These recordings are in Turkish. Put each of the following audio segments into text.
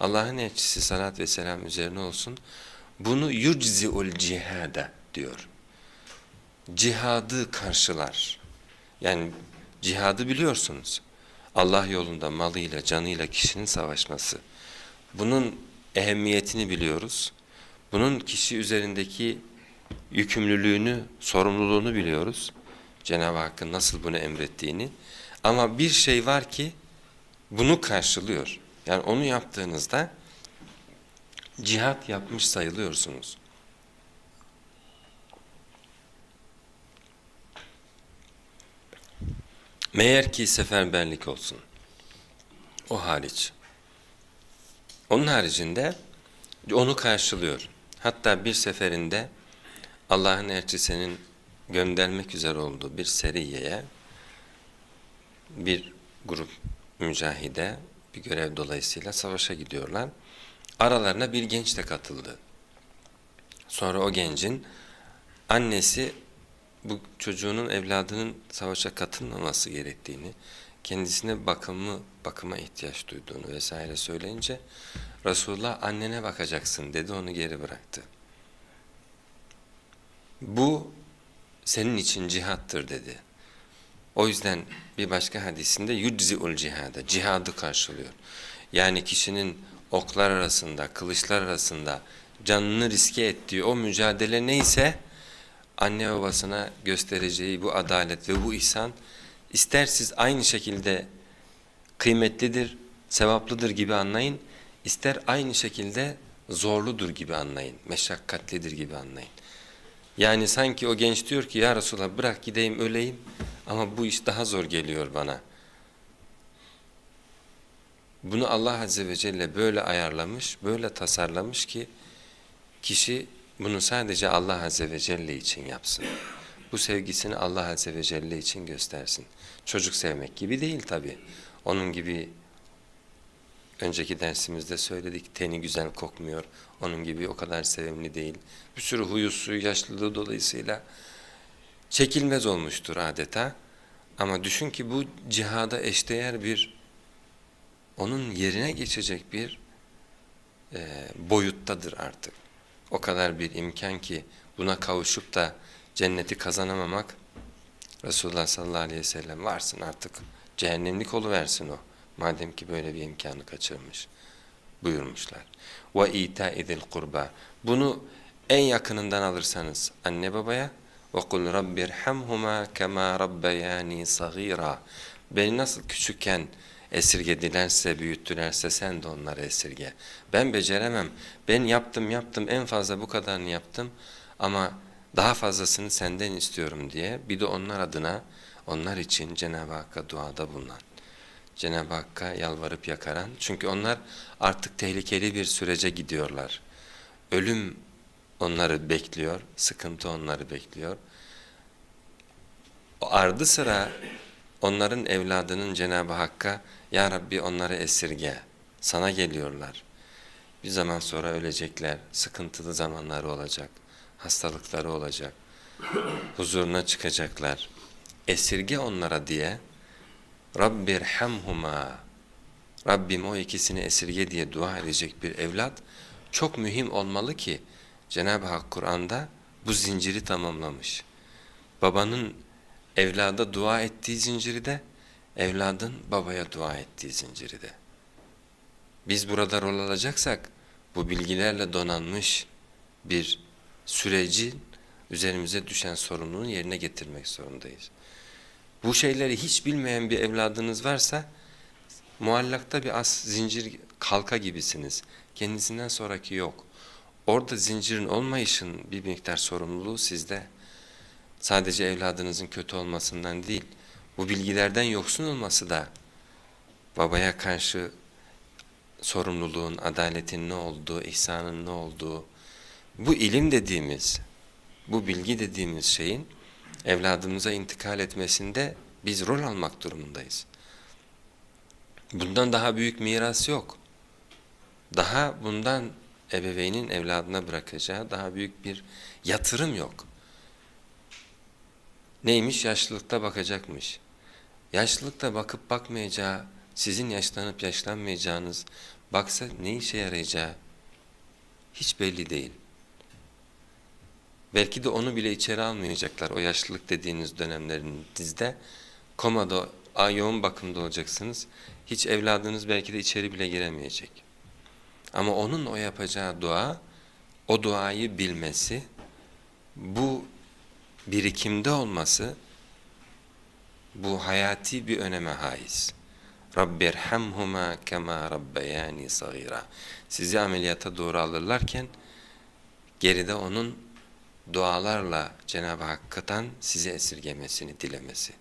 Allah'ın elçisi salat ve selam üzerine olsun. Bunu yucziul cihada diyor. Cihadı karşılar. Yani cihadı biliyorsunuz. Allah yolunda malıyla, canıyla kişinin savaşması. Bunun ehemmiyetini biliyoruz. Bunun kişi üzerindeki yükümlülüğünü, sorumluluğunu biliyoruz. Cenab-ı Hakk'ın nasıl bunu emrettiğini. Ama bir şey var ki bunu karşılıyor. Yani onu yaptığınızda cihat yapmış sayılıyorsunuz. Meğer ki seferberlik olsun. O hariç. Onun haricinde onu karşılıyor. Hatta bir seferinde Allah'ın elçisinin göndermek üzere olduğu bir seriyeye bir grup mücahide bir görev dolayısıyla savaşa gidiyorlar. Aralarına bir genç de katıldı. Sonra o gencin annesi bu çocuğunun evladının savaşa katılmaması gerektiğini, kendisine bakımı bakıma ihtiyaç duyduğunu vesaire söyleyince Resulullah annene bakacaksın dedi onu geri bıraktı. Bu senin için cihattır dedi. O yüzden bir başka hadisinde yudziul cihada, cihadı karşılıyor. Yani kişinin oklar arasında, kılıçlar arasında canını riske ettiği o mücadele neyse anne babasına göstereceği bu adalet ve bu ihsan ister siz aynı şekilde kıymetlidir, sevaplıdır gibi anlayın, ister aynı şekilde zorludur gibi anlayın, meşakkatlidir gibi anlayın. Yani sanki o genç diyor ki ya Resulallah bırak gideyim öleyim ama bu iş daha zor geliyor bana. Bunu Allah Azze ve Celle böyle ayarlamış, böyle tasarlamış ki kişi bunu sadece Allah Azze ve Celle için yapsın. Bu sevgisini Allah Azze ve Celle için göstersin. Çocuk sevmek gibi değil tabi. Onun gibi önceki dersimizde söyledik teni güzel kokmuyor. Onun gibi o kadar sevimli değil. Bir sürü huyu suyu yaşlılığı dolayısıyla çekilmez olmuştur adeta. Ama düşün ki bu cihada eşdeğer bir onun yerine geçecek bir e, boyuttadır artık. O kadar bir imkan ki buna kavuşup da cenneti kazanamamak Resulullah sallallahu aleyhi ve sellem varsın artık cehennemlik oluversin o. Madem ki böyle bir imkanı kaçırmış buyurmuşlar. Ve ita'idil kurba. Bunu en yakınından alırsanız anne babaya ve kul rabbirhamhuma kema rabbayani sagira. Beni nasıl küçükken esirgedilerse, büyüttülerse sen de onları esirge. Ben beceremem. Ben yaptım yaptım en fazla bu kadarını yaptım ama daha fazlasını senden istiyorum diye bir de onlar adına onlar için Cenab-ı Hakk'a duada bulunan. Cenab-ı Hakk'a yalvarıp yakaran. Çünkü onlar artık tehlikeli bir sürece gidiyorlar. Ölüm onları bekliyor, sıkıntı onları bekliyor. O ardı sıra onların evladının Cenab-ı Hakk'a Ya Rabbi onları esirge, sana geliyorlar. Bir zaman sonra ölecekler, sıkıntılı zamanları olacak, hastalıkları olacak, huzuruna çıkacaklar. Esirge onlara diye Rabbirhamhuma Rabbim o ikisini esirge diye dua edecek bir evlat çok mühim olmalı ki Cenab-ı Hak Kur'an'da bu zinciri tamamlamış. Babanın evlada dua ettiği zinciri de evladın babaya dua ettiği zinciri de. Biz burada rol alacaksak bu bilgilerle donanmış bir süreci üzerimize düşen sorumluluğu yerine getirmek zorundayız. Bu şeyleri hiç bilmeyen bir evladınız varsa muallakta bir as zincir kalka gibisiniz. Kendisinden sonraki yok. Orada zincirin olmayışın bir miktar sorumluluğu sizde. Sadece evladınızın kötü olmasından değil, bu bilgilerden yoksun olması da babaya karşı sorumluluğun, adaletin ne olduğu, ihsanın ne olduğu, bu ilim dediğimiz, bu bilgi dediğimiz şeyin evladımıza intikal etmesinde biz rol almak durumundayız. Bundan daha büyük miras yok. Daha bundan ebeveynin evladına bırakacağı daha büyük bir yatırım yok. Neymiş? Yaşlılıkta bakacakmış. Yaşlılıkta bakıp bakmayacağı, sizin yaşlanıp yaşlanmayacağınız baksa ne işe yarayacağı hiç belli değil. Belki de onu bile içeri almayacaklar o yaşlılık dediğiniz dönemlerinizde. Komada, yoğun bakımda olacaksınız. Hiç evladınız belki de içeri bile giremeyecek. Ama onun o yapacağı dua, o duayı bilmesi, bu birikimde olması, bu hayati bir öneme haiz. Rabbirhamhuma kema rabbayani sagira. Sizi ameliyata doğru alırlarken geride onun dualarla Cenab-ı Hakk'tan sizi esirgemesini dilemesi.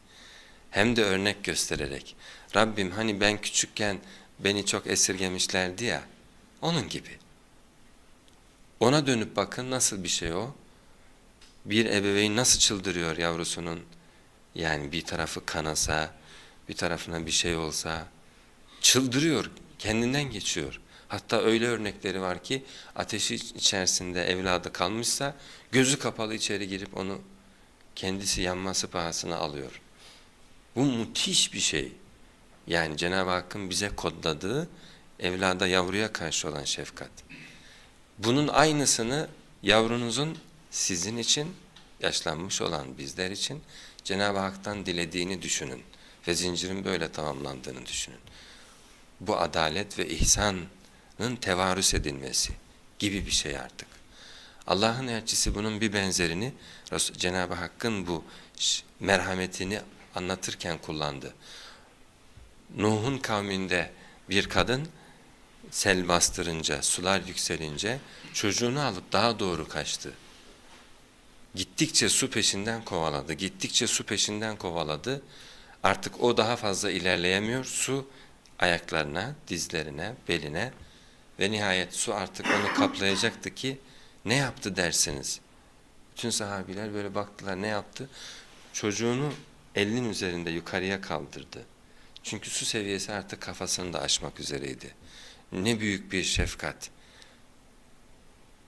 Hem de örnek göstererek Rabbim hani ben küçükken beni çok esirgemişlerdi ya onun gibi. Ona dönüp bakın nasıl bir şey o. Bir ebeveyn nasıl çıldırıyor yavrusunun yani bir tarafı kanasa, bir tarafına bir şey olsa çıldırıyor, kendinden geçiyor. Hatta öyle örnekleri var ki ateşi içerisinde evladı kalmışsa gözü kapalı içeri girip onu kendisi yanması pahasına alıyor. Bu müthiş bir şey. Yani Cenab-ı Hakk'ın bize kodladığı evlada yavruya karşı olan şefkat. Bunun aynısını yavrunuzun sizin için yaşlanmış olan bizler için Cenab-ı Hak'tan dilediğini düşünün ve zincirin böyle tamamlandığını düşünün. Bu adalet ve ihsanın tevarüs edilmesi gibi bir şey artık. Allah'ın elçisi bunun bir benzerini Cenab-ı Hakk'ın bu merhametini anlatırken kullandı. Nuh'un kavminde bir kadın sel bastırınca, sular yükselince çocuğunu alıp daha doğru kaçtı. Gittikçe su peşinden kovaladı, gittikçe su peşinden kovaladı. Artık o daha fazla ilerleyemiyor. Su ayaklarına, dizlerine, beline ve nihayet su artık onu kaplayacaktı ki ne yaptı dersiniz? Bütün sahabiler böyle baktılar ne yaptı? Çocuğunu elinin üzerinde yukarıya kaldırdı. Çünkü su seviyesi artık kafasını da aşmak üzereydi. Ne büyük bir şefkat.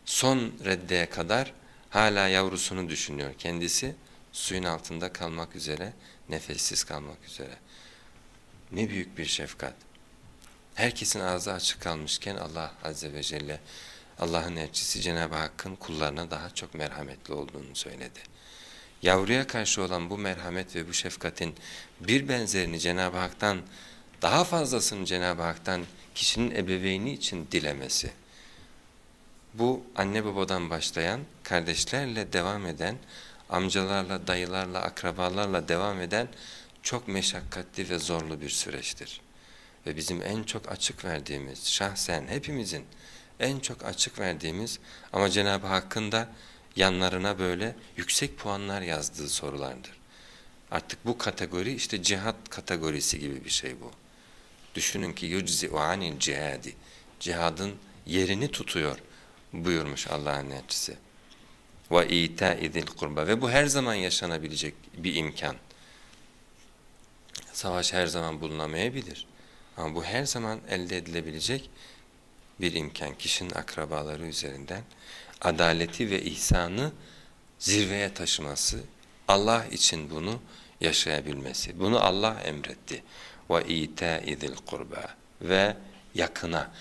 Son reddeye kadar hala yavrusunu düşünüyor. Kendisi suyun altında kalmak üzere, nefessiz kalmak üzere. Ne büyük bir şefkat. Herkesin ağzı açık kalmışken Allah Azze ve Celle, Allah'ın elçisi Cenab-ı Hakk'ın kullarına daha çok merhametli olduğunu söyledi. Yavruya karşı olan bu merhamet ve bu şefkatin bir benzerini Cenab-ı Hak'tan, daha fazlasını Cenab-ı Hak'tan kişinin ebeveyni için dilemesi. Bu anne babadan başlayan, kardeşlerle devam eden, amcalarla, dayılarla, akrabalarla devam eden çok meşakkatli ve zorlu bir süreçtir. Ve bizim en çok açık verdiğimiz, şahsen hepimizin en çok açık verdiğimiz ama Cenab-ı Hakk'ın da yanlarına böyle yüksek puanlar yazdığı sorulardır. Artık bu kategori işte cihat kategorisi gibi bir şey bu. Düşünün ki yuczi'u anil cihadi. Cihadın yerini tutuyor buyurmuş Allah'ın elçisi. Ve itâidil kurba. Ve bu her zaman yaşanabilecek bir imkan. Savaş her zaman bulunamayabilir. Ama bu her zaman elde edilebilecek bir imkan. Kişinin akrabaları üzerinden adaleti ve ihsanı zirveye taşıması, Allah için bunu yaşayabilmesi. Bunu Allah emretti. Ve itâidil kurba ve yakına